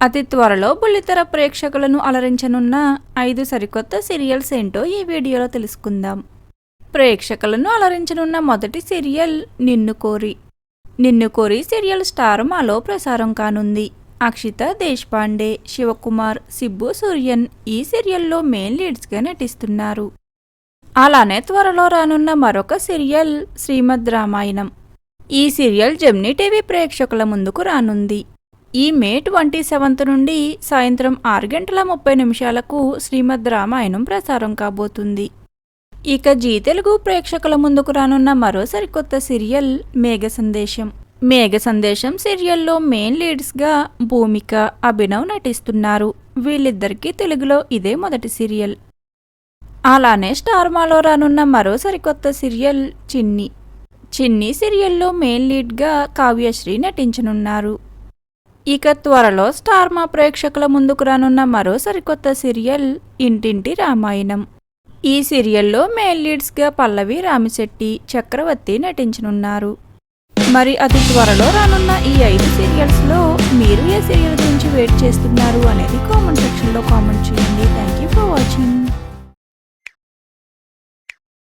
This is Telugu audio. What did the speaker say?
అతి త్వరలో బుల్లితెర ప్రేక్షకులను అలరించనున్న ఐదు సరికొత్త సీరియల్స్ ఏంటో ఈ వీడియోలో తెలుసుకుందాం. ప్రేక్షకులను అలరించనున్న మొదటి సీరియల్ నిన్ను కోరి. నిన్ను కోరి సీరియల్ స్టార్ మాలో ప్రసారం కానుంది. అక్షిత దేశ్పాండే శివకుమార్ సిబ్బు సూర్యన్ ఈ సీరియల్లో మెయిన్ లీడ్స్గా నటిస్తున్నారు. అలానే త్వరలో రానున్న మరొక సీరియల్ శ్రీమద్ రామాయణం. ఈ సీరియల్ జెమ్నీ టీవీ ప్రేక్షకుల ముందుకు రానుంది. ఈ మే ట్వంటీ సెవెంత్ నుండి సాయంత్రం ఆరు గంటల ముప్పై నిమిషాలకు శ్రీమద్ రామాయణం ప్రసారం కాబోతుంది. ఇక జీ తెలుగు ప్రేక్షకుల ముందుకు రానున్న మరో సరికొత్త సీరియల్ మేఘ సందేశం. మేఘ సందేశం సీరియల్లో మెయిన్ లీడ్స్గా భూమిక అభినవ్ నటిస్తున్నారు. వీళ్ళిద్దరికీ తెలుగులో ఇదే మొదటి సీరియల్. అలానే స్టార్మాలో రానున్న మరో సరికొత్త సీరియల్ చిన్ని. చిన్ని సీరియల్లో మెయిన్ లీడ్గా కావ్యశ్రీ నటించనున్నారు. ఇక త్వరలో స్టార్ మా ప్రేక్షకుల ముందుకు రానున్న మరో సరికొత్త సీరియల్ ఇంటింటి రామాయణం. ఈ సీరియల్లో మెయిన్ లీడ్స్గా పల్లవి రామిశెట్టి చక్రవర్తి నటించనున్నారు. మరి అతి త్వరలో రానున్న ఈ ఐదు సీరియల్స్లో మీరు ఏ సీరియల్ గురించి వెయిట్ చేస్తున్నారు అనేది కామెంట్ సెక్షన్లో కామెంట్ చేయండి. Thank you for watching.